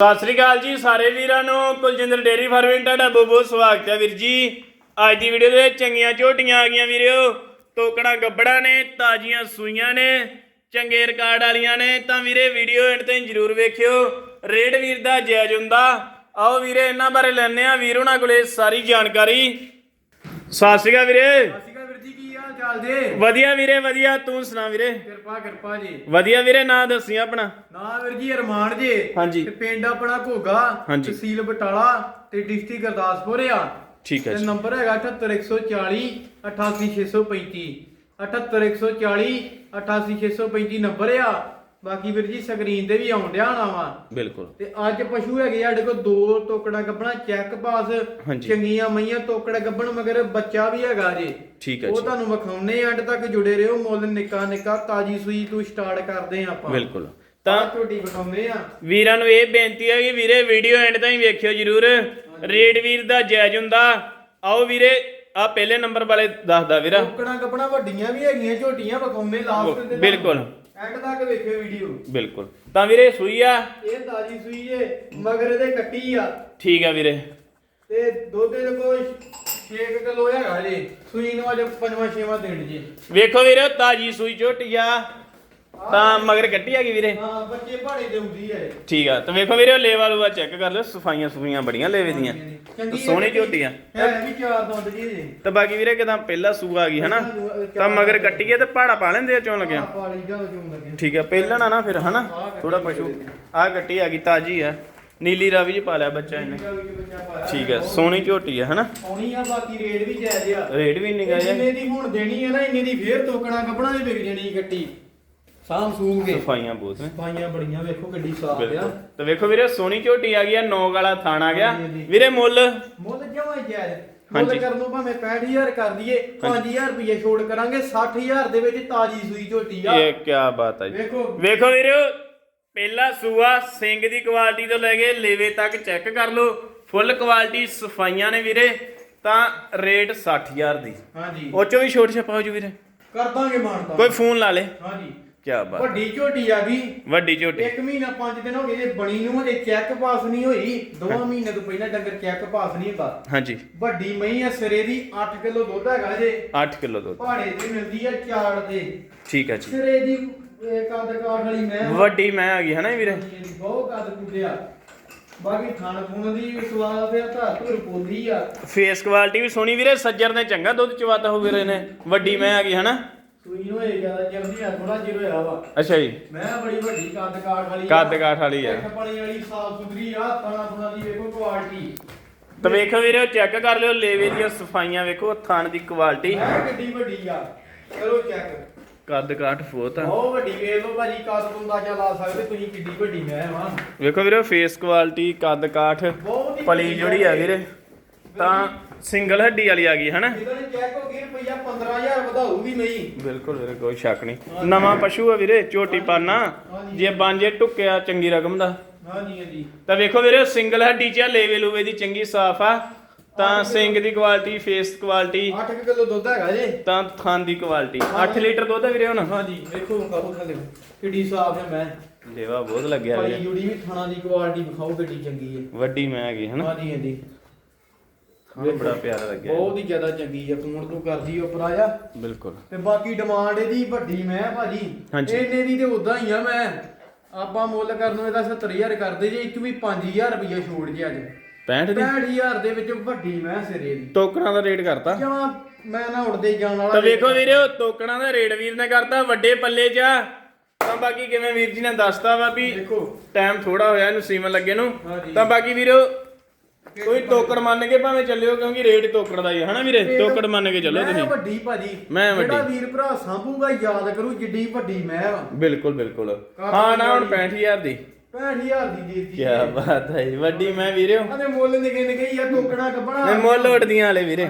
ਸਤਿ ਸ੍ਰੀ ਅਕਾਲ ਜੀ ਸਾਰੇ ਵੀਰਾਂ ਨੂੰ। ਕੁਲਜਿੰਦਰ ਡੇਰੀ ਫਾਰਮਿੰਗ ਤੁਹਾਡਾ ਬਹੁਤ ਬਹੁਤ ਸਵਾਗਤ ਹੈ ਵੀਰ ਜੀ। ਅੱਜ ਦੀ ਵੀਡੀਓ ਦੇ ਵਿੱਚ ਚੰਗੀਆਂ ਝੋਟੀਆਂ ਆ ਗਈਆਂ ਵੀਰਿਓ ਟੋਕਣਾ ਗੱਬੜਾ ਨੇ, ਤਾਜ਼ੀਆਂ ਸੂਈਆਂ ਨੇ, ਚੰਗੇ ਰਿਕਾਰਡ ਵਾਲੀਆਂ ਨੇ। ਤਾਂ ਵੀਰੇ ਵੀਡੀਓ ਐਂਡ 'ਤੇ ਜਰੂਰ ਵੇਖਿਓ। ਰੇਡ ਵੀਰ ਦਾ ਜਾਇਜ਼ ਹੁੰਦਾ ਆਓ ਵੀਰੇ, ਇਹਨਾਂ ਬਾਰੇ ਲੈਣੇ ਆ ਵੀਰ ਉਹਨਾਂ ਕੋਲੇ ਸਾਰੀ ਜਾਣਕਾਰੀ। ਸਤਿ ਸ੍ਰੀ ਅਕਾਲ ਵੀਰੇ। ਹਾਲ ਜੇ। ਵਧੀਆ ਵੀਰੇ ਵਧੀਆ। ਤੂੰ ਸੁਣਾ ਵੀਰੇ? ਕਿਰਪਾ ਕਿਰਪਾ ਜੀ। ਵਧੀਆ ਵੀਰੇ ਨਾਂ ਦੱਸੀ ਆਪਣਾ। ਨਾ ਵੀਰ ਜੀ ਅਰਮਾਨ ਜੇ। ਹਾਂਜੀ। ਤੇ ਪਿੰਡ ਆਪਣਾ ਘੋਗਾ ਹਾਂਜੀ। ਤਹਿਸੀਲ ਬਟਾਲਾ ਤੇ ਡਿਸਟ੍ਰਿਕਟ ਗੁਰਦਾਸਪੁਰ ਆ। ਠੀਕ ਹੈ ਤੇ ਜੀ। ਨੰਬਰ ਹੈਗਾ 78140 88635 78140 88635 ਨੰਬਰ ਆ। ਬਾਕੀ ਵੀਰ ਜੀ ਸਕਰੀਨ ਤੇ ਵੀ ਆਉਣ ਡਿਆ ਹੋਣਾ ਵਾ। ਬਿਲਕੁਲ। ਤੇ ਅੱਜ ਪਸ਼ੂ ਹੈਗੇ ਆ ਸਾਡੇ ਕੋਲ ਦੋ ਟੋਕੜਾ ਗੱਬਣਾ ਚੈੱਕ ਪਾਸ ਹਾਂਜੀ। ਚੰਗੀਆਂ ਮਈਆਂ ਟੋਕੜਾ ਗੱਬਣ ਮਗਰ ਬੱਚਾ ਵੀ ਹੈਗਾ ਜੇ। ਠੀਕ ਹੈ ਉਹ ਜੀ। ਤੁਹਾਨੂੰ ਵਿਖਾਉਣੇ ਅੰਡ ਤੱਕ ਜੁੜੇ ਰਹੋ ਮੁੱਲ ਨਿੱਕਾ ਨਿੱਕਾ ਤਾਜੀ ਸੂਈ ਤੋਂ ਸਟਾਰਟ ਕਰਦੇ ਆ ਆਪਾਂ। ਬਿਲਕੁਲ। ਤਾਂ ਤਾਂ ਝੋਟੀ ਵਿਖਾਉਣੇ ਆ। ਵੀਰਾਂ ਨੂੰ ਇਹ ਬੇਨਤੀ ਹੈ ਕਿ ਵੀਰੇ ਵੀਡੀਓ ਐਂਡ ਤਾਈਂ ਵੇਖਿਓ ਜਰੂਰ। ਰੇਡ ਵੀਰ ਦਾ ਜਾਇਜ਼ ਹੁੰਦਾ। ਆਓ ਵੀਰੇ ਆ ਪਹਿਲੇ ਨੰਬਰ ਵਾਲੇ ਦੱਸਦਾ ਵੀਰਾ। ਟੋਕੜਾ ਗੱਬਣਾ ਵੱਡੀਆਂ ਵੀ ਹੈਗੀਆਂ ਝੋਟੀਆਂ ਵਿਖਾਉਣੇ ਲਾਸਟ ਦੇ ਬਿਲਕੁਲ। ਐਂਡ ਤੱਕ ਵੇਖਿਓ ਵੀਡੀਓ ਬਿਲਕੁਲ। ਤਾਂ ਵੀਰੇ ਸੂਈ ਆ? ਇਹ ਤਾਜੀ ਸੂਈ ਏ ਮਗਰ ਇਹਦੇ ਕੱਟੀ ਆ। ਠੀਕ ਆ ਵੀਰੇ। ਤੇ ਦੁੱਧ ਦੇ ਕੋਲ 6 ਕਿਲੋ ਹੈਗਾ ਜੇ ਸੂਈ ਨੂੰ ਅੱਜ ਪੰਜਵਾਂ ਛੇਵਾਂ ਦਿਨ ਜੇ। ਵੇਖੋ ਵੀਰੇ ਤਾਜੀ ਸੂਈ ਝੋਟੀ ਆ। ਤਾਂ ਮਗਰ ਕੱਟੀ ਆ ਗਈ ਵੀਰੇ। ਹਾਂ ਬੱਚੇ ਭਾੜੇ ਦੇ ਹੁੰਦੀ ਹੈ ਠੀਕ ਆ ਤਾਂ ਵੇਖੋ ਵੀਰੇ ਲੇਵਾ ਲੂਆ ਚੈੱਕ ਕਰ ਲਓ ਸਫਾਈਆਂ ਸਫਾਈਆਂ ਬੜੀਆਂ ਲੇਵੇ ਦੀਆਂ। ਸੋਹਣੀ ਹੈ ਝੋਟੀ ਆ। ਹੈ ਵੀ ਚਾਰ ਦੰਦ ਜੀ ਜੇ ਤਾਂ ਬਾਕੀ ਵੀਰੇ ਕਿਦਾਂ ਪਹਿਲਾ ਸੂਆ ਆ ਗਈ ਹਨਾ? ਤਾਂ ਮਗਰ ਕੱਟੀਏ ਤੇ ਪਹਾੜਾ ਪਾ ਲੈਂਦੇ ਆ ਚੋਂ ਲੱਗਿਆ। ਜਾ ਠੀਕ ਹੈ ਪਹਿਲਾਂ ਨਾ ਨਾ ਫਿਰ ਹਨਾ? ਥੋੜਾ ਪਸ਼ੂ। ਆ ਗੱਟੀ ਆ ਗਈ ਤਾਜੀ ਆ। ਨੀਲੀ ਰਾਵੀ ਚ ਪਾ ਲਿਆ ਬੱਚਾ ਇਹਨੇ। ਠੀਕ ਹੈ ਸੋਹਣੀ ਝੋਟੀ ਆ ਹਨਾ? ਆਉਣੀ ਆ ਬਾਕੀ ਰੇਟ ਵੀ ਜਾਇਜ਼ ਆ। ਰੇਟ ਵੀ ਨਿਗਾ ਜਾ ਜਿੰਨੇ ਦੀ ਹੁਣ ਦੇਣੀ ਹੈ ਨਾ ਇੰਨੇ ਦੀ ਫੇਰ ਤੋਕਣਾ ਕੱਪੜਾ ਵੀ ਵਿਕ ਜਾਣੀ ਗੱਟੀ। ਸਾਮ ਸੂਮ ਕੇ। ਸਫਾਈਆਂ ਬਹੁਤ ਨੇ। ਸਫਾਈਆਂ ਬੜੀਆਂ ਵੇਖੋ ਗੱਡੀ ਸਾਫ਼ ਆ। ਬਿਲਕੁਲ। ਤੇ ਵੇਖੋ ਵੀਰੇ ਸੋਹਣੀ ਝੋਟੀ ਆ ਗਈ ਆ ਨੌ ਵਾਲਾ ਥਾਣ ਆ ਗਿਆ। ਹਾਂਜੀ, ਹਾਂਜੀ। ਵੀਰੇ ਮੁੱਲ? ਮੁੱਲ ਜਮਾ ਮੁੱਲ ਹਾਂਜੀ। ਕਰਨ ਨੂੰ ਭਾਵੇਂ 65000 ਕਰ ਦਈਏ 5000 ਰੁਪਏ ਛੋੜ ਕਰਾਂਗੇ 60000 ਦੇ ਵਿੱਚ ਤਾਜੀ ਸੂਈ ਝੋਟੀ ਆ। ਇਹ ਕੀ ਬਾਤ ਹੈ ਜੀ। ਵੇਖੋ। ਵੇਖੋ ਵੀਰੇ ਪਹਿਲਾ ਸੂਆ ਸਿੰਘ ਦੀ ਕੁਆਲਿਟੀ ਤੋਂ ਲੈ ਕੇ ਲੇਵੇ ਤੱਕ ਚੈੱਕ ਕਰ ਲਓ। ਫੁੱਲ ਕੁਆਲਿਟੀ ਸਫਾਈਆਂ ਨੇ ਵੀਰੇ ਤਾਂ ਰੇਟ 60000 ਦੀ। ਹਾਂਜੀ। ਉਹ ਚੋਂ ਵੀ ਛੋਟ ਛਪਾ ਹੋ ਜੂ ਵੀਰੇ। ਕਰ ਦਾਂਗੇ ਮਾਨਤਾ। ਕੋਈ ਫੋਨ ਲਾ ਲੇ। ਹਾਂਜੀ। ਕੀ ਬਾਤ ਵੱਡੀ ਝੋਟੀ ਆ ਗਈ। ਵੱਡੀ ਝੋਟੀ। ਇੱਕ ਮਹੀਨਾ ਪੰਜ ਦਿਨ ਹੋ ਗਏ ਜੇ ਬਣੀ ਨੂੰ ਹਜੇ ਚੈੱਕ ਪਾਸ ਨਹੀਂ ਹੋਈ ਦੋਵਾਂ ਮਹੀਨੇ ਤੋਂ ਪਹਿਲਾਂ ਡੰਗਰ ਚੈੱਕ ਪਾਸ ਨਹੀਂ ਹੁੰਦਾ। ਹਾਂਜੀ। ਵੱਡੀ ਮਈ ਆ ਸਿਰੇ ਦੀ 8 ਕਿਲੋ ਦੁੱਧ ਹੈਗਾ ਜੇ। 8 ਕਿਲੋ ਦੁੱਧ। ਪਹਾੜੇ ਦੀ ਮਿਲਦੀ ਆ ਚਾੜ ਦੇ ਠੀਕ ਹੈ ਜੀ। ਸਿਰੇ ਦੀ ਇਹ ਕੱਦ ਕਾਠ ਵਾਲੀ ਮੈਂ ਵੱਡੀ ਮੈਂ ਆ ਗਈ ਹੈ ਨਾ ਵੀਰੇ? ਬਹੁਤ ਕੱਦ ਕੁੱਟਿਆ ਬਾਕੀ ਖਾਣ ਖੂਣ ਦੀ ਸਵਾਦ ਤੇ ਧਾ ਧੁਰ ਪੋਲੀ ਆ। ਫੇਸ ਕੁਆਲਿਟੀ ਵੀ ਸੋਹਣੀ ਵੀਰੇ ਸੱਜਰ ਨੇ ਚੰਗਾ ਦੁੱਧ ਚਵਾਤਾ ਹੋ ਵੀਰੇ ਨੇ। ਵੱਡੀ ਮੈਂ ਆ ਗਈ ਹੈ ਨਾ? ਸੂਈ ਨੂੰ ਇਹ ਜ਼ਿਆਦਾ ਜਲਦੀ ਆ ਥੋੜਾ ਜਿਰ ਹੋਇਆ ਵਾ। ਅੱਛਾ ਜੀ। ਮੈਂ ਬੜੀ ਵੱਡੀ ਕੱਦ ਕਾਠ ਵਾਲੀ ਕੱਦ ਕਾਠ ਵਾਲੀ ਆ। ਇੱਕ ਪਾਣੀ ਵਾਲੀ ਸਾਫ਼ ਸੁਥਰੀ ਆ ਤਾਣਾ ਤੁਣਾ ਦੀ ਵੇਖੋ ਕੁਆਲਿਟੀ ਤਾਂ ਵੇਖੋ ਵੀਰੇ ਚੈੱਕ ਕਰ ਲਿਓ ਲੇਵੇ ਦੀਆਂ ਸਫਾਈਆਂ ਵੇਖੋ ਥਣ ਦੀ ਕੁਆਲਿਟੀ ਮੈਂ ਗੱਡੀ ਵੱਡੀ ਆ। ਕਰੋ ਚੈੱਕ ਕੱਦ ਕਾਠ ਫੋਤ ਆ। ਬਹੁਤ ਵੱਡੀ ਵੇਖ ਲਓ ਭਾਜੀ ਕੱਦ ਤੋਂ ਅੰਦਾਜ਼ਾ ਲਾ ਸਕਦੇ ਤੁਸੀਂ ਕਿੱਡੀ ਵੱਡੀ ਮੈਂ ਵਾਂ। ਵੇਖੋ ਵੀਰੇ ਫੇਸ ਕੁਆਲਿਟੀ ਕੱਦ ਕਾਠ ਹੀ ਪਲੀ ਜਿਹੜੀ ਆ ਵੀਰੇ। ਤਾਂ ਸਿੰਗਲ ਹੱਡੀ ਵਾਲੀ ਆ ਗਈ ਹੈ ਨਾ ਇਹਦਾ ਚੈੱਕ ਹੋ ਗਈ ਰੁਪਈਆ 15000 ਵਧਾਊਗੀ ਨਹੀਂ। ਬਿਲਕੁਲ ਵੀਰੇ ਕੋਈ ਸ਼ੱਕ ਨਹੀਂ। ਨਵਾਂ ਪਸ਼ੂ ਆ ਵੀਰੇ ਝੋਟੀ ਪਾਨਾ। ਜੇ ਬਾਂਝੇ ਟੁੱਕਿਆ ਚੰਗੀ ਰਕਮ ਦਾ। ਹਾਂਜੀ ਹਾਂਜੀ। ਤਾਂ ਵੇਖੋ ਵੀਰੇ ਸਿੰਗਲ ਹੱਡੀ ਚ ਆ, ਲੇਵੇ ਲੂਵੇ ਦੀ ਚੰਗੀ ਸਾਫ਼ ਆ। ਤਾਂ ਸਿੰਗ ਦੀ ਕੁਆਲਿਟੀ ਫੇਸ ਕੁਆਲਿਟੀ 8 ਕਿਲੋ ਦੁੱਧ ਹੈਗਾ ਜੇ। ਤਾਂ ਥਣ ਦੀ ਕੁਆਲਿਟੀ 8 ਲੀਟਰ ਦੁੱਧ ਆ ਵੀਰੇ ਹੁਣ? ਹਾਂਜੀ ਵੇਖੋ ਵਿਖਾਓ ਥੱਲੇ ਕਿੱਡੀ ਸਾਫ਼ ਹੈ ਮੈਂ। ਲੇਵਾ ਬਹੁਤ ਲੱਗਿਆ ਭਾਈ ਵੀਰੇ। ਜੁੜੀ ਵੀ ਥਾਣਾ ਦੀ ਕੁਆਲਿਟੀ ਵਿਖਾਓ ਕਿੱਡੀ ਚੰਗੀ ਹੈ। ਵੱਡੀ ਮੈਂ ਹੈਗੀ ਹਨਾ? ਹਾਂਜੀ ਹਾਂਜੀ। ਹਾਂ ਬੜਾ ਪਿਆਰਾ ਲੱਗਿਆ ਬਹੁਤ ਹੀ ਜ਼ਿਆਦਾ ਚੰਗੀ ਹੈ ਕੂਣ ਤੋਂ ਕਰਦੀ ਉਪਰ ਆਇਆ ਬਿਲਕੁਲ। ਤੇ ਬਾਕੀ ਡਿਮਾਂਡ ਇਹਦੀ ਵੱਡੀ ਮੈਂ ਭਾਜੀ। ਹਾਂਜੀ। ਇਹਨੇ ਦੀ ਤੇ ਉਦਾਂ ਹੀ ਆ ਮੈਂ। ਆਪਾਂ ਮੁੱਲ ਕਰਨ ਨੂੰ ਇਹਦਾ 70000 ਕਰਦੇ ਜੇ ਇੱਕ ਵੀ 5000 ਰੁਪਇਆ ਛੋੜ ਜੇ ਅੱਜ। 65 ਦੀ? 65000 ਦੇ ਵਿੱਚ ਵੱਡੀ ਮੈਂ ਸਿਰੇ ਦੀ। ਟੋਕਰਾਂ ਦਾ ਰੇਟ ਕਰਤਾ। ਜਮਾ ਮੈਂ ਨਾ ਉੜਦੇ ਜਾਣ ਵਾਲਾ ਤਾਂ ਵੇਖੋ ਵੀਰੇ ਉਹ ਟੋਕਰਾਂ ਦਾ ਰੇਟ ਵੀਰ ਨੇ ਕਰਤਾ ਵੱਡੇ ਪੱਲੇ 'ਚ ਆ। ਤਾਂ ਬਾਕੀ ਕਿਵੇਂ ਵੀਰ ਜੀ ਨੇ ਦੱਸਤਾ ਵਾ ਵੀ ਦੇਖੋ। ਟਾਈਮ ਥੋੜਾ ਹੋਇਆ ਇਹਨੂੰ ਸੀਮਨ ਲੱਗੇ ਨੂੰ। ਹਾਂਜੀ। ਤਾਂ ਬਾਕੀ ਵੀਰੇ ਕੋਈ ਟੋਕਰ ਮੰਨ ਕੇ ਭਾਵੇਂ ਚੱਲਿਓ ਕਿਉਂਕਿ ਰੇਟ ਟੋਕਰ ਦਾ ਹੀ ਹੈ ਹਨਾ ਵੀਰੇ? ਟੋਕਰ ਮੰਨ ਕੇ ਚੱਲੋ ਮੈਂ ਤੁਸੀਂ। ਵੱਡੀ ਭਾਜੀ। ਮੈਂ ਵੱਡੀ। ਜਿਹੜਾ ਵੀਰ ਭਰਾ ਸਾਂਭੂਗਾ ਯਾਦ ਕਰੂ ਜਿੱਡੀ ਵੱਡੀ ਮੈਂ ਵਾ। ਬਿਲਕੁਲ ਬਿਲਕੁਲ। ਹਾਂ ਨਾ ਹੁਣ ਵਾਲੀ। 65000 ਦੀ। 65000 ਦੀ ਦੇ ਦਿੱਤੀ ਕੀ ਬਾਤ ਹੈ ਜੀ, ਵੱਡੀ ਮੈਂ ਵੀਰੇ ਆਦੇ ਮੁੱਲ ਨਿਕੇ ਨਿਕੇ ਆ ਟੋਕਣਾ ਕੱਪੜਾ। ਮੈਂ ਮੁੱਲ ਉੱਡਦੀਆਂ ਵਾਲੇ ਵੀਰੇ।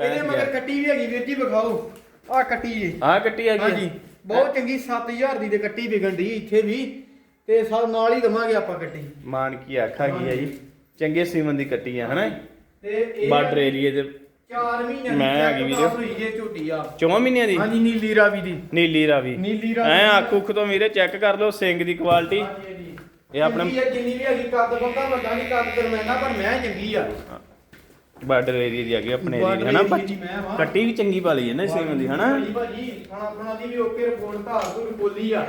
ਇਹਦੇ ਮਗਰ ਕੱਟੀ ਵੀ ਹੈਗੀ ਵੀਰ ਜੀ ਵਿਖਾਓ। ਆ ਕੱਟੀ ਜੀ। ਆਹ ਕੱਟੀ ਆ। ਹਾਂਜੀ। ਬਹੁਤ ਚੰਗੀ 7000 ਦੀ ਤੇ ਕੱਟੀ ਵਿਕਣ ਦੀ ਇੱਥੇ ਵੀ। ਤੇ ਸਭ ਨਾਲ ਹੀ ਦਵਾਂਗੇ ਆਪਾਂ ਕੱਟੀ। ਮਾਨ ਕੀ ਆਖਾ ਆ ਜੀ। ਚੰਗੇ ਸੀਮਨ ਦੀ ਕੱਟੀ ਆ ਹਨਾ? ਤੇ ਇਹ ਬਾਰਡਰ ਏਰੀਏ 'ਚ 4 ਮਹੀਨੇ ਮੈਂ ਹੈਗੀ ਵੀਡੀਓ। pass ਹੋਈ ਝੋਟੀ ਆ। ਚੌਂ ਮਹੀਨਿਆਂ ਦੀ? ਹਾਂਜੀ ਨੀਲੀ ਰਾਵੀ ਦੀ। ਨੀਲੀ ਰਾਵੀ। ਨੀਲੀ ਰਾਵੀ ਐ ਅੱਖ ਉੱਖ ਤੋਂ ਵੀਰੇ ਚੈੱਕ ਕਰ ਲਓ ਸਿੰਘ ਦੀ ਕੁਆਲਿਟੀ ਹਾਂਜੀ, ਹਾਂਜੀ। ਇਹ ਆਪਣੇ ਚੰਗੀ ਆ, ਜਿੰਨੀ ਵੀ ਹੈਗੀ ਕੱਦ ਬੰਦਾ ਵੱਡਾ ਨਹੀਂ ਕੱਦ ਦਰਮਿਆਨਾ ਪਰ ਮੈਂ ਚੰਗੀ ਆ। ਬਾਰਡਰ ਏਰੀਆ ਦੀ ਹੈਗੀ ਆਪਣੇ ਏਰੀਆ ਦੀ Border ਹਨਾ? area ਦੀ ਮੈਂ ਵਾਂ। ਕੱਟੀ ਵੀ ਚੰਗੀ ਪਾਲੀ ਹੈ ਨਾ ਸੇਮ ਦੀ ਹਨਾ? ਭਾਜੀ ਭਾਜੀ ਖਾਣਾ ਖਾਣਾ ਦੀ ਵੀ ਓਕੇ ਰਿਪੋਰਟ ਧਾਰ ਤੋਂ ਬੋਲੀ ਆ।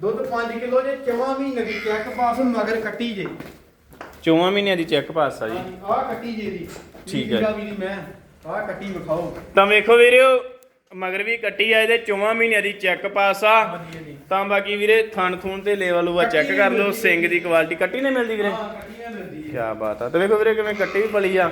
ਦੁੱਧ 5 ਕਿਲੋ ਜੇ ਚਵਾਂ ਮਹੀਨੇ ਦੀ ਚੈੱਕ ਪਾਸ ਮਗਰ ਕੱਟੀ ਜੇ। ਚੌਵਾਂ ਮਹੀਨਿਆਂ ਦੀ ਚੈੱਕ ਪਾਸ ਆ ਜੀ। ਆਹ ਕੱਟੀ ਜੇ ਦੀ। ਠੀਕ ਹੈ। ਵੀਰੀ ਮੈਂ ਆਹ ਕੱਟੀ ਵਿਖਾਓ। ਤਾਂ ਵੇਖੋ ਵੀਰਿਓ ਮਗਰ ਵੀ ਕੱਟੀ ਆ ਇਹਦੇ ਚੌਵਾਂ ਮਹੀਨਿਆਂ ਦੀ ਚੈੱਕ ਪਾਸ ਆ। ਤਾਂ ਬਾਕੀ ਵੀਰੇ ਥਣ ਥੂਣ ਤੇ ਲੈਵਲ ਉਹ ਚੈੱਕ ਕਰ ਲਓ ਸਿੰਘ ਦੀ ਕੁਆਲਿਟੀ ਕੱਟੀ ਨਹੀਂ ਮਿਲਦੀ ਵੀਰੇ? ਹਾਂ ਕੱਟੀਆਂ ਮਿਲਦੀ ਕੀ ਬਾਤ ਆ। ਤੇ ਵੇਖੋ ਵੀਰੇ ਕਿਵੇਂ ਕੱਟੀ ਵੀ ਪਲੀ ਆ।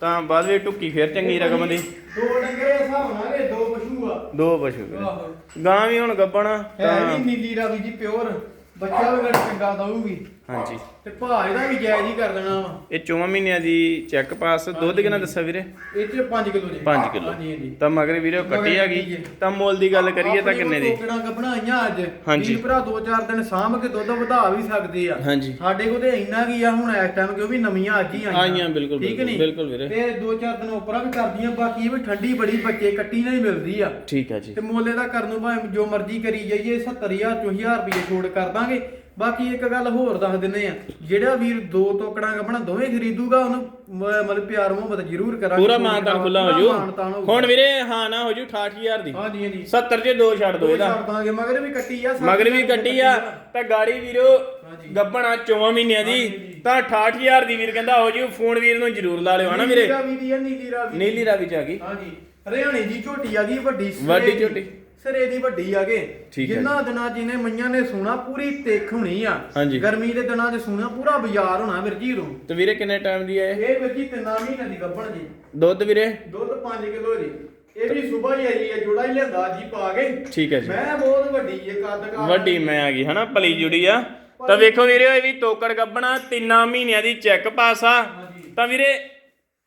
ਤਾਂ ਬਾਅਦ ਵਿੱਚ ਟੁੱਕੀ ਫੇਰ ਚੰਗੀ ਰਕਮ ਦੀ। ਦੋ ਡੰਗਰੇ ਹਿਸਾਬ ਨਾਲ ਇਹ ਦੋ ਪਸ਼ੂ ਆ। ਦੋ ਪਸ਼ੂ ਵੀਰੇ। ਆਹੋ। ਗਾਂ ਵੀ ਹੁਣ ਗੱਬਣ ਹੈ ਤਾਂ ਵੀ ਨੀਲੀ ਰਾਵੀ ਜੀ ਪਿਓਰ। ਬੱਚਾ ਵੀ ਘੱਟ ਚੰਗਾ ਦਊਗੀ। ਹਾਂਜੀ। ਤੇ ਭਾਅ ਇਹਦਾ ਵੀ ਜਾਇਜ਼ ਹੀ ਕਰ ਦੇਣਾ ਵਾ। ਇਹ ਚੌਵਾਂ ਮਹੀਨਿਆਂ ਦੀ ਚੈੱਕ ਪਾਸ ਦੁੱਧ ਕਿੰਨਾ ਦੱਸਿਆ ਵੀਰੇ? ਇਹ ਚ 5 ਕਿਲੋ ਜੀ। 5 ਕਿਲੋ। ਹਾਂਜੀ ਹਾਂਜੀ। ਤਾਂ ਮਗਰ ਵੀਰੇ ਕੱਟੀ ਕੱਟੀ ਜੇ। ਤਾਂ ਮੁੱਲ ਦੀ ਗੱਲ ਕਰੀਏ ਤਾਂ ਕਿੰਨੇ ਦੀ? ਟੋਕੜਾਂ ਕੱਢਣਾਈਆਂ ਅੱਜ। ਹਾਂਜੀ। ਭਰਾ ਦੋ ਚਾਰ ਦਿਨ ਸਾਂਭ ਕੇ ਦੁੱਧ ਵਧਾ ਵੀ ਸਕਦੇ ਆ। ਹਾਂਜੀ। ਸਾਡੇ ਕੋਲ ਤੇ ਇੰਨਾ ਕੀ ਆ ਹੁਣ ਇਸ ਟਾਈਮ ਕਿਉਂ ਵੀ ਨਵੀਆਂ ਅੱਜ ਹੀ ਆਈਆਂ। ਆਈਆਂ ਬਿਲਕੁਲ ਠੀਕ ਬਿਲਕੁਲ ਨਹੀਂ? ਬਿਲਕੁਲ ਵੀਰੇ। ਤੇ ਦੋ ਚਾਰ ਦਿਨ ਉਪਰਾਂ ਵੀ ਕਰਦੀਆਂ ਬਾਕੀ ਇਹ ਵੀ ਠੰਡੀ ਬੜੀ ਬੱਚੇ ਕੱਟੀ ਨਹੀਂ ਮਿਲਦੀ ਆ। ਠੀਕ ਹੈ ਜੀ। ਤੇ ਮੁੱਲ ਇਹਦਾ ਕਰਨ ਨੂੰ ਭਾਵੇਂ ਜੋ ਮਰਜ਼ੀ ਕਰੀ ਜਾਈਏ 70000 ਤੋਂ 1000 ਰੁਪਏ ਛੋੜ ਕਰ ਦਾਂਗੇ। ਬਾਕੀ ਇੱਕ ਗੱਲ ਹੋਰ ਦੱਸ ਦਿੰਨੇ ਆ ਜਿਹੜਾ ਵੀਰ ਦੋ ਟੋਕੜਾਂ ਆਪਣਾ ਦੋਵੇਂ ਖਰੀਦੂਗਾ ਉਹਨੂੰ ਮ- ਮਤਲਬ ਪਿਆਰ ਮੁਹੱਬਤ ਜ਼ਰੂਰ ਕਰਾਂਗੇ ਪੂਰਾ ਮਾਨਤਾਨ ਖੁੱਲਾ ਹੋ ਪੂਰਾ ਮਾਨਤਾਨ ਜੂ ਹੋਊਗਾ। ਹੁਣ ਵੀਰੇ ਹਾਂ ਨਾ ਹੋ ਜੂ 68000 ਦੀ ਹਾਂਜੀ ਹਾਂਜੀ 70 ਚ ਦੋ ਛੱਡ ਦੋ ਦੋ ਇਹਦਾ ਦਾਂਗੇ ਮਗਰ ਵੀ ਕੱਟੀ ਆ ਮਗਰ ਵੀ ਕੱਟੀ ਆ ਤਾਂ ਗਾੜੀ ਵੀਰੋ ਹਾਂਜੀ। ਗੱਬਣਾ 4 ਮਹੀਨਿਆਂ ਦੀ ਹਾਂਜੀ। ਤਾਂ 68000 ਦੀ ਵੀਰ ਕਹਿੰਦਾ ਹੋ ਜੂ ਫੋਨ ਵੀਰ ਨੂੰ ਜ਼ਰੂਰ ਲਾ ਲਿਓ ਹਨਾ ਵੀਰੇ ਨੀਲੀ ਰਾਵੀ ਦੀ ਆ ਨੀਲੀ ਰਾਵੀ ਦੀ। ਨੀਲੀ ਰਾਵੀ ਚ ਆ ਗਈ ਹਾਂਜੀ ਹਰਿਆਣੇ ਦੀ ਝੋਟੀ ਆ ਗਈ ਵੱਡੀ ਵੱਡੀ। ਝੋਟੀ। ਸਿਰੇ ਦੀ ਵੱਡੀ ਆ ਗਏ ਠੀਕ ਹੈ ਜਿੰਨਾ ਦਿਨਾਂ ਜਿਹਨੇ ਮਈਆਂ ਨੇ ਸੋਨਾ ਪੂਰੀ ਤੇਖ ਹੋਣੀ ਆ। ਹਾਂਜੀ। ਗਰਮੀ ਦੇ ਦਿਨਾਂ 'ਚ ਸੋਨਾ ਪੂਰਾ ਬਾਜ਼ਾਰ ਹੋਣਾ ਵੀਰਜੀ ਨੂੰ ਤੇ ਵੀਰੇ ਕਿੰਨੇ ਟਾਈਮ ਦੀ ਹੈ ਇਹ? ਇਹ ਵੀਰਜੀ ਤਿੰਨਾਂ ਮਹੀਨਿਆਂ ਦੀ ਗੱਭਣ ਜੀ। ਦੁੱਧ ਵੀਰੇ? ਦੁੱਧ 5 ਕਿਲੋ ਜੀ। ਇਹ ਵੀ ਸਵੇਰ ਹੀ ਆਈ ਹੈ ਜੋੜਾ ਹੀ ਲਿਆਂਦਾ ਜੀ ਪਾ ਕੇ। ਠੀਕ ਹੈ ਜੀ। ਮੈਂ ਬਹੁਤ ਵੱਡੀ ਹੈ ਕੱਦ ਕਾਠ ਵੱਡੀ ਮੈਂ ਆ ਗਈ ਹਨਾ ਪਲੀ ਜੁੜੀ ਆ। ਤਾਂ ਵੇਖੋ ਵੀਰੇ ਇਹ ਵੀ ਤੋਕੜ ਗੱਬਣਾ ਤਿੰਨਾਂ ਮਹੀਨਿਆਂ ਦੀ ਚੈੱਕ ਪਾਸ ਆ। ਤਾਂ ਵੀਰੇ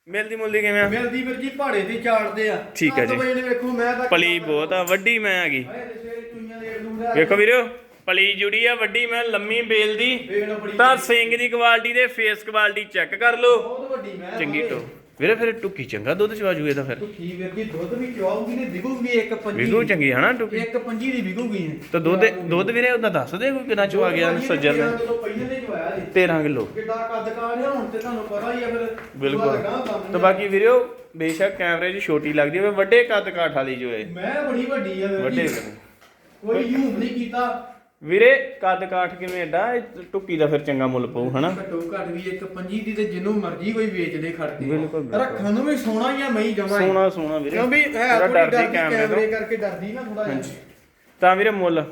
ਮਿਲਦੀ ਮੁਲਦੀ ਕਿਵੇਂ ਆ? ਮਿਲਦੀ ਵੀਰਜੀ ਪਹਾੜੇ ਤੇ ਚਾੜਦੇ ਆ। ਠੀਕ ਹੈ ਸੱਤ ਜੀ। ਵਜੇ ਨੇ ਵੇਖੋ ਮੈਂ ਤਾਂ ਪਲੀ ਬਹੁਤ ਆ ਵੱਡੀ ਮੈਂ ਆ ਗਈ। ਹਾਏ ਤੇ ਸਵੇਰੇ ਚੁਈਆਂ ਦੇ ਲੂੜਾ ਵੇਖੋ ਵੀਰੇ ਪਲੀ ਜੁੜੀ ਆ ਵੱਡੀ ਮੈਂ ਲੰਮੀ ਬੇਲ ਦੀ ਬੜੀ ਤਾਂ ਸਿੰਘ ਦੀ ਕੁਆਲਿਟੀ ਤੇ ਫੇਸ ਕੁਆਲਿਟੀ ਚੈੱਕ ਕਰ ਲਓ। ਬਹੁਤ ਵੱਡੀ ਮੈਂ ਚੰਗੀ ਟੋ। ਵੀਰੇ ਫਿਰ ਟੁੱਕੀ ਚੰਗਾ ਦੁੱਧ ਚਵਾ ਜੂ ਇਹਦਾ ਫਿਰ। ਠੀਕ ਵੀਰ ਜੀ ਦੁੱਧ ਵੀ ਚਵਾਉਗੀ ਨੇ ਵਿਗੂਗੀ ਇੱਕ ਪੰਜੀ ਵਿਗੂ ਚੰਗੀ ਹਨਾ ਟੁੱਕੀ? ਇੱਕ ਪੰਜੀ ਦੀ ਵਿਗੂਗੀ ਤਾਂ ਦੁੱਧ ਦੁੱਧ ਵੀਰੇ ਉਹਦਾ ਦੱਸ ਦੇ ਕੋਈ ਕਿੰਨਾ ਚਵਾ ਗਿਆ ਸੱਜਰ ਨੇ ਪਹਿਲੇ 13 ਕਿਲੋ। ਕਿੱਡਾ ਕੱਦ ਕਾੜਿਆ ਹੁਣ ਤੇ ਤੁਹਾਨੂੰ ਪਤਾ ਹੀ ਆ ਫਿਰ। ਬਿਲਕੁਲ। ਲੱਗਾ ਕੰਮ ਤਾਂ ਬਾਕੀ ਵੀਰੇ ਬੇਸ਼ੱਕ ਕੈਮਰੇ 'ਚ ਛੋਟੀ ਲੱਗਦੀ ਹੋਵੇ ਵੱਡੇ ਕੱਦ ਕਾਠ ਵਾਲੀ ਜੋ ਹੈ ਮੈਂ ਬੜੀ ਵੱਡੀ ਆ ਵੱਡੇ ਕੋਈ ਯੂਮ ਨਹੀਂ ਕੀਤਾ। ਵੀਰੇ ਕੱਦ ਕਾਠ ਕਿਵੇਂ ਐਡਾ ਟੁੱਕੀ ਦਾ ਫਿਰ ਚੰਗਾ ਮੁੱਲ ਪਊ ਹਨਾ? ਘੱਟੋ ਘੱਟ ਵੀ ਇੱਕ ਪੰਜੀ ਦੀ ਤੇ ਜਿੰਨੂੰ ਮਰਜ਼ੀ ਕੋਈ ਵੇਚ ਦੇ ਖੜ ਕੇ। ਰੱਖਣ ਨੂੰ ਵੀ ਸੋਹਣਾ ਹੀ ਆ ਮਈ ਜਮਾ ਸੋਹਣਾ ਸੋਹਣਾ ਵੀਰੇ। ਕਿਉਂ ਵੀ ਹੈ ਥੋੜੀ ਡਰਦੀ ਕੈਮਰੇ ਕਰਕੇ ਡਰਦੀ ਨਾ ਥੋੜਾ ਜਿਹਾ। ਤਾਂ ਵੀਰੇ ਮੁੱਲ।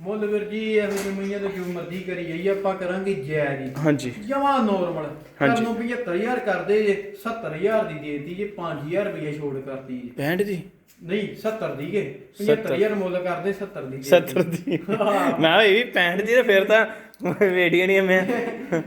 ਮੁੱਲ ਵੀਰ ਜੀ ਇਹੋ ਜਿਹੀ ਮਈਆਂ ਤੋਂ ਜੋ ਮਰਜ਼ੀ ਕਰੀ ਜਾਈਏ ਆਪਾਂ ਕਰਾਂਗੇ ਜੈ ਜੀ ਹਾਂਜੀ। ਜਮਾ ਨੋਰਮਲ ਹਾਂਜੀ। ਸਾਨੂੰ 75000 ਕਰਦੇ ਜੇ 70000 ਦੀ ਦੇਤੀ ਜੇ 5000 ਰੁਪਏ ਛੋੜ ਕਰਤੀ ਜੇ। 65 ਦੀ? ਨਹੀਂ 70 ਦੀ ਕੇ ਸੱਤਰ। 75000 ਮੁੱਲ ਕਰਦੇ 70 ਦੀ 70 ਦੀ। ਮੈਂ ਇਹ ਵੀ 65 ਦੀ ਤੇ ਫਿਰ ਤਾਂ ਵੇਡੀਆਂ ਨਹੀਂ ਮੈਂ।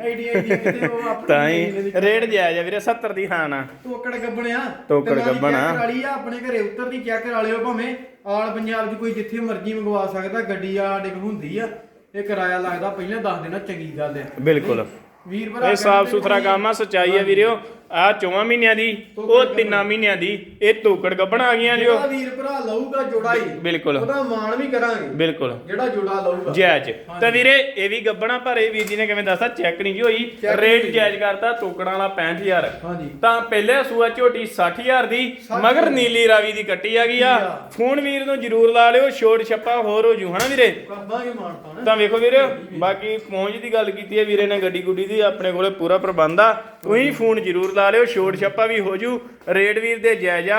ਆਈਡੀ ਆਈਡੀ ਕਿਤੇ ਉਹ ਆਪਣੀ ਤਾਂ ਹੀ। ਰੇਟ ਜਾਇਜ਼ ਆ ਵੀਰੇ 70 ਦੀ ਹਾਂ ਨਾ। ਟੋਕੜ ਗੱਬਣਿਆ। ਟੋਕੜ ਗੱਭਣ ਆ। ਵਾਲੀ ਆ ਆਪਣੇ ਘਰੇ ਉੱਤਰਦੀ ਚੈੱਕ ਕਰਾ ਲਿਓ ਭਾਵੇਂ। ਆਲ ਪੰਜਾਬ 'ਚ ਕੋਈ ਜਿੱਥੇ ਮਰਜ਼ੀ ਮੰਗਵਾ ਸਕਦਾ ਗੱਡੀ ਆ ਕੋਲ ਹੁੰਦੀ ਆ। ਇਹ ਕਿਰਾਇਆ ਲੱਗਦਾ ਪਹਿਲਾਂ ਦੱਸ ਦੇਣਾ ਚੰਗੀ ਗੱਲ ਆ। ਬਿਲਕੁਲ। ਵੀਰ ਭਰਾ ਇਹ ਸਾਫ਼ ਸੁਥਰਾ ਕੰਮ ਆ ਸਚਾਈ ਆ ਵੀਰਿਓ। ਆ ਚੌਵਾਂ ਮਹੀਨਿਆਂ ਦੀ ਉਹ ਤਿੰਨਾਂ ਮਹੀਨਿਆਂ ਦੀ ਇਹ ਤੋਕੜ ਗੱਬਣ ਆ ਗਈਆਂ ਜੋ। ਜਿਹੜਾ ਵੀਰ ਭਰਾ ਲਊਗਾ ਜੋੜਾ ਹੀ ਬਿਲਕੁਲ। ਉਹਦਾ ਮਾਣ ਵੀ ਕਰਾਂਗੇ। ਬਿਲਕੁਲ। ਜਿਹੜਾ ਜੋੜਾ ਲਊਗਾ। ਜਾਇਜ਼ ਤਾਂ ਵੀਰੇ ਇਹ ਵੀ ਗੱਬਣਾ ਪਰ ਇਹ ਵੀਰ ਜੀ ਨੇ ਕਿਵੇਂ ਦੱਸਾ ਚੈੱਕ ਨਹੀਂ ਜੀ ਹੋਈ। Check ਰੇਟ ਨਹੀਂ। ਜਾਇਜ਼ ਕਰਤਾ ਤੋਕੜਾਂ ਵਾਲਾ 65000 ਹਾਂਜੀ। ਤਾਂ ਪਹਿਲੇ ਸੂਆ ਝੋਟੀ 60000 ਦੀ ਮਗਰ ਨੀਲੀ ਰਾਵੀ ਦੀ ਕੱਟੀ ਆ ਗਈ ਆ। ਆ। ਫੋਨ ਵੀਰ ਨੂੰ ਜਰੂਰ ਲਾ ਲਿਓ ਛੋੜ ਛੱਪਾ ਹੋਰ ਹੋ ਜੂ ਹਨਾ ਵੀਰੇ? ਕਰਦਾਂਗੇ ਮਾਣ ਤਾਂ ਤਾਂ ਵੇਖੋ ਵੀਰੇ ਬਾਕੀ ਪਹੁੰਚ ਦੀ ਗੱਲ ਕੀਤੀ ਹੈ ਵੀਰੇ ਨੇ ਗੱਡੀ ਗੁੱਡੀ ਦੀ ਆਪਣੇ ਕੋਲੇ ਪੂਰਾ ਪ੍ਰਬੰਧ ਆ। ਤੁਸੀਂ ਫੋਨ ਜ਼ਰੂਰ ਲਾ ਲਿਓ ਛੋੜ ਛੱਪਾ ਵੀ ਹੋ ਜੂ। ਰੇਟ ਵੀਰ ਦੇ ਜਾਇਜ਼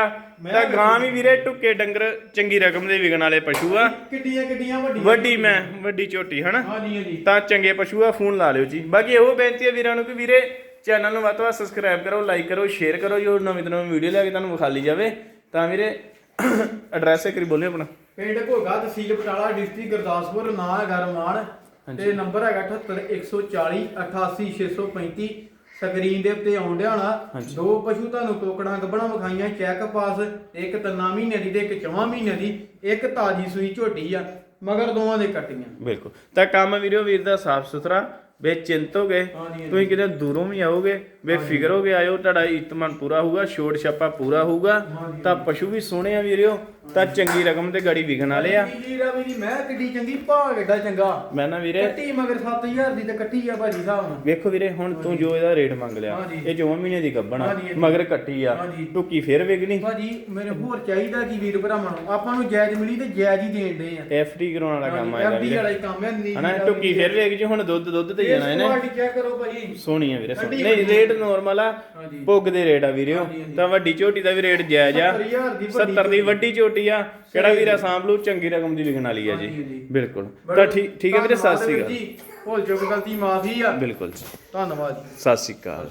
ਤਾਂ ਗਾਂ ਵੀ ਵੀਰੇ। ਟੁੱਕੇ ਡੰਗਰ ਚੰਗੀ ਰਕਮ ਦੇ ਵਿਕਣ ਵਾਲੇ ਪਸ਼ੂ ਆ। ਕਿੱਡੀਆਂ ਕਿੱਡੀਆਂ ਵੱਡੀਆਂ। ਵੱਡੀ ਮੈਂ ਵੱਡੀ ਝੋਟੀ ਹਨਾ? ਤਾਂ ਚੰਗੇ ਪਸ਼ੂ ਆ ਫੋਨ ਲਾ ਲਿਓ ਜੀ। ਬਾਕੀ ਇਹੋ ਬੇਨਤੀ ਹੈ ਵੀਰਾਂ ਨੂੰ ਕਿ ਵੀਰੇ ਚੈਨਲ ਨੂੰ ਵੱਧ ਤੋਂ ਵੱਧ ਸਬਸਕ੍ਰਾਈਬ ਕਰੋ ਲਾਈਕ ਕਰੋ ਸ਼ੇਅਰ ਕਰੋ ਜੋ ਨਵੀਂ ਤੋਂ ਨਵੀਂ ਵੀਡੀਓ ਲੈ ਕੇ ਤੁਹਾਨੂੰ ਵਿਖਾਲੀ ਜਾਵੇ। ਤਾਂ ਵੀਰੇ ਐਡਰੈਸ ਇੱਕ ਵਾਰੀ ਬੋਲਿਓ ਆਪਣਾ। ਪਿੰਡ ਘੋਗਾ ਤਹਿਸੀਲ ਬਟਾਲਾ ਡਿਸਟ੍ਰਿਕਟ ਗੁਰਦਾਸਪੁਰ ਨਾਂ ਹੈਗਾ ਰਮਾਨ। ਤੇ ਨੰਬਰ ਹੈਗਾ 78140 88635 ਸਕਰੀਨ ਦੇ ਉੱਤੇ ਆਉਣ ਡਿਆ ਹੋਣਾ ਦੋ ਪਸ਼ੂ ਤੁਹਾਨੂੰ ਟੋਕੜਾਂ ਗੱਬਣਾ ਵਿਖਾਈਆਂ ਚੈੱਕ ਪਾਸ ਇੱਕ ਤਿੰਨਾਂ ਮਹੀਨੇ ਦੀ ਤੇ ਇੱਕ ਚੌਵਾਂ ਮਹੀਨੇ ਦੀ ਇੱਕ ਤਾਜੀ ਸੂਈ ਝੋਟੀ ਆ ਮਗਰ ਦੋਵਾਂ ਦੇ ਕੱਟੀਆਂ। ਬਿਲਕੁਲ। ਤਾਂ ਕੰਮ ਵੀਰੋ ਵੀਰ ਦਾ ਸਾਫ਼ ਸੁਥਰਾ ਬੇਚਿੰਤ ਹੋ ਗਏ ਹਾਂਜੀ, ਤੁਸੀਂ ਕਿਤੇ ਦੂਰੋਂ ਵੀ ਆਓਗੇ ਬੇਫਿਕਰ ਹੋ ਕੇ ਆਇਓ ਤੁਹਾਡਾ ਇਤਮਾਨ ਪੂਰਾ ਹੋਊਗਾ ਛੋੜ ਛਾਪਾ ਪੂਰਾ ਹੋਊਗਾ। ਤਾਂ ਪਸ਼ੂ ਵੀ ਸੋਹਣੇ ਆ ਵੀਰਿਓ ਤਾਂ ਚੰਗੀ ਰਕਮ ਤੇ ਗਾੜੀ ਵਿਕਣ ਵਾਲੇ ਆ। ਜੀ ਰਵੀ ਦੀ ਮੈਂ ਕਿੱਡੀ ਚੰਗੀ ਭਾਗ ਏਡਾ ਚੰਗਾ। ਮੈਂ ਨਾ ਵੀਰੇ ਕੱਟੀ ਮਗਰ 7000 ਦੀ ਤੇ ਕੱਟੀ ਆ ਭਾਜੀ ਸਾਹਿਬ ਨਾਲ। ਵੇਖੋ ਵੀਰੇ ਹੁਣ ਤੂੰ ਜੋ ਇਹਦਾ ਰੇਟ ਮੰਗ ਲਿਆ ਹਾਂਜੀ। ਇਹ ਜੋਂ ਮਹੀਨੇ ਦੀ ਆ ਹਾਂਜੀ, ਹਾਂਜੀ। ਮਗਰ ਕੱਟੀ ਆ। ਹਾਂਜੀ। ਟੁੱਕੀ ਫੇਰ ਵਿਕਣੀ ਭਾਜੀ ਮੇਰੇ ਹੋਰ ਚਾਹੀਦਾ ਕੀ ਵੀਰ ਭਰਾਵਾਂ ਨੂੰ? ਆਪਾਂ ਨੂੰ ਜਾਇਜ਼ ਮਿਲੀ ਤੇ ਜਾਇਜ਼ ਹੀ ਦੇਣ ਦੇ ਆ। ਐਫਡੀ ਕਰਾਉਣ ਵਾਲਾ ਕੰਮ ਆਏਗਾ FD ਵੀਰੇ। ਵਾਲਾ ਹੀ ਕੰਮ ਹੈ ਨੀ ਹਨਾ ਟੁੱਕੀ ਫੇਰ ਵੇਖ ਜੀ ਹੁਣ ਦੁੱਧ ਦੁੱਧ ਤੇ ਜਾਣਾ ਇਹਨੇ। ਕੁਆਲਿਟੀ ਚੈੱਕ ਕਰੋ ਭਾਜੀ। ਸੋਹਣੀ ਆ ਵੀਰੇ ਸੋਹਣੀ। ਨਹੀਂ ਰੇਟ ਨਾਰਮਲ ਆ ਹਾਂਜੀ। ਪੁੱਗ ਦੇ ਰੇਟ ਆ ਵੀਰੇ ਹਾਂਜੀ, ਹਾਂਜੀ। ਤਾਂ ਵੱਡੀ ਝੋਟੀ ਦਾ ਵੀ ਰੇਟ ਜਾਇਜ਼ ਆ। 70000 ਦੀ ਵੱਡੀ 70 ਦੀ ਵੱਡੀ ਝੋਟੀ ਆ ਕਿਹੜਾ ਵੀਰਾ ਸਾਂਭਲੂ ਚੰਗੀ ਰਕਮ ਦੀ ਵਿਕਣ ਵਾਲੀ ਆ ਜੀ। ਬਿਲਕੁਲ। ਤਾਂ ਠੀਕ ਠੀਕ ਹੈ ਵੀਰੇ ਸਤਿ ਸ੍ਰੀ ਅਕਾਲ। ਭੁੱਲ ਚੁੱਕ ਗਲਤੀ ਮਾਫੀ ਆ। ਬਿਲਕੁਲ ਧੰਨਵਾਦ ਜੀ। ਸਤਿ ਸ੍ਰੀ ਅਕਾਲ।